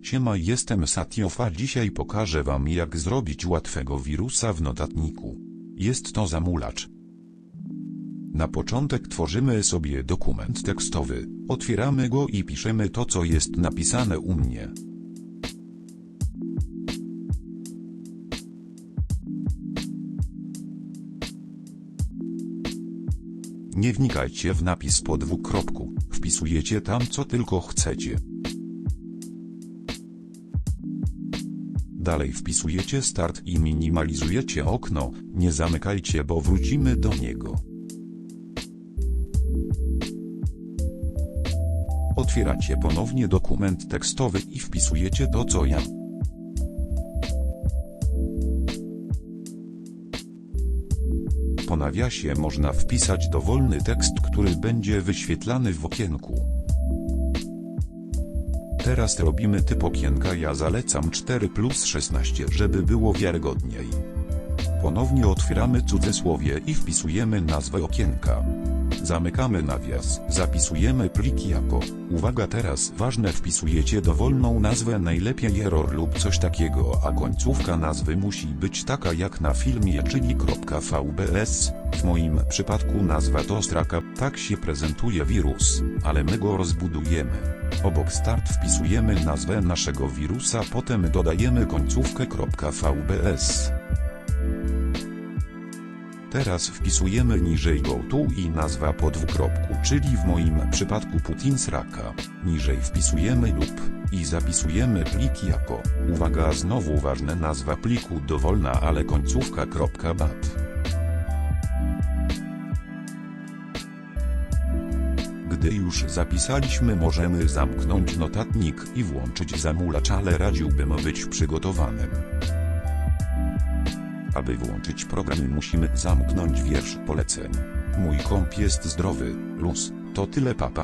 Siema jestem Satiof a dzisiaj pokażę wam jak zrobić łatwego wirusa w notatniku. Jest to zamulacz. Na początek tworzymy sobie dokument tekstowy, otwieramy go i piszemy to co jest napisane u mnie. Nie wnikajcie w napis po dwukropku, wpisujecie tam co tylko chcecie. Dalej wpisujecie start i minimalizujecie okno, nie zamykajcie bo wrócimy do niego. Otwieracie ponownie dokument tekstowy i wpisujecie to co ja. Po nawiasie można wpisać dowolny tekst, który będzie wyświetlany w okienku. Teraz robimy typ okienka ja zalecam 4 plus 16 żeby było wiarygodniej. Ponownie otwieramy cudzysłowie i wpisujemy nazwę okienka. Zamykamy nawias, zapisujemy plik jako. Uwaga teraz ważne wpisujecie dowolną nazwę najlepiej error lub coś takiego a końcówka nazwy musi być taka jak na filmie czyli .vbs. W moim przypadku nazwa to straka, tak się prezentuje wirus, ale my go rozbudujemy. Obok start wpisujemy nazwę naszego wirusa potem dodajemy końcówkę .vbs. Teraz wpisujemy niżej GoTo i nazwa po dwukropku, czyli w moim przypadku Putin sraka. Niżej wpisujemy lub i zapisujemy plik jako. Uwaga znowu ważne nazwa pliku dowolna ale końcówka .bat. Gdy już zapisaliśmy możemy zamknąć notatnik i włączyć zamulacz ale radziłbym być przygotowanym. Aby włączyć program musimy zamknąć wiersz poleceń. Mój komp jest zdrowy, luz, to tyle papa.